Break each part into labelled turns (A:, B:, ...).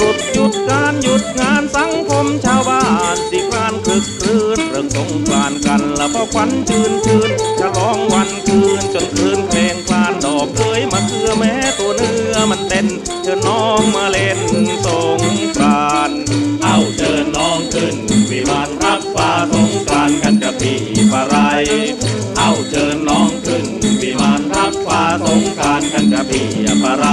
A: ตรุดหยุดการหยุดงานสังคมชาวบ้านสิครานคึกคืนเรื่องสงกรานกัน
B: ละพอควันชื่นชื่นฉลองวันคืนจ
C: นคืนเพลงคลานดอกเคยมาเคือแม้ตัวเนื้อมันเต้นเชิญน้องมาเล่นสงกรานเอาเชิญน้องขึ้นวิมานรักฟ้าสงกรานกันจะพี่ปะไร
B: เอาเชิญน้องขึ้นวิมานรักฟ้าสงกรานกันจะ
D: พี่ปะไร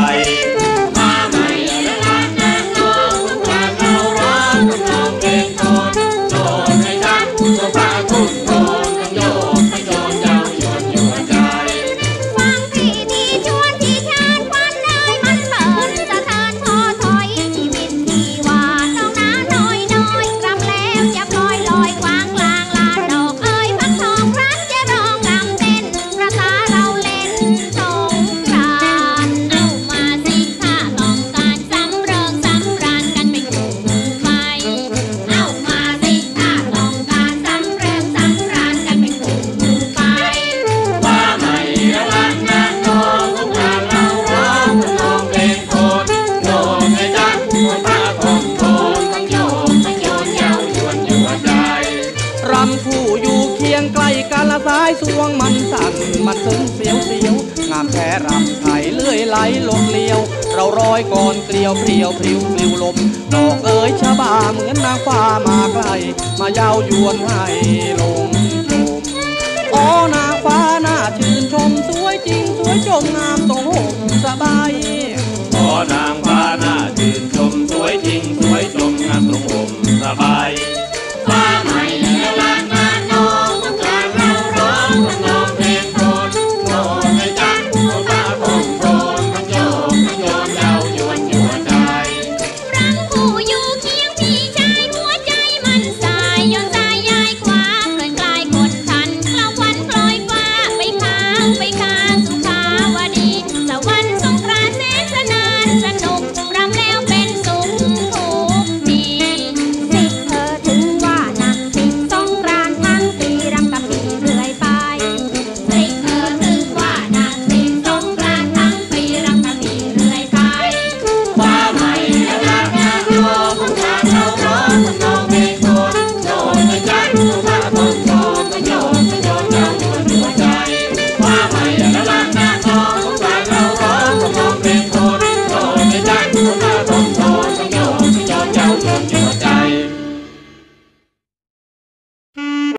D: กันละสายสวงมันสั่นมันซึ้งเสียวเสียวงามแท้รำไถเลื่อยไหลลมเลียว เราร้อยก่อนเกลียวเพลียวพริ้วปลิวลมดอกเอ๋ยชะบาเหมือนนางฟ้ามาไกล มาเย้ายวนให้ลงชมโอ้นางฟ้าน่าชื่นชมสวยจริงสวยจงง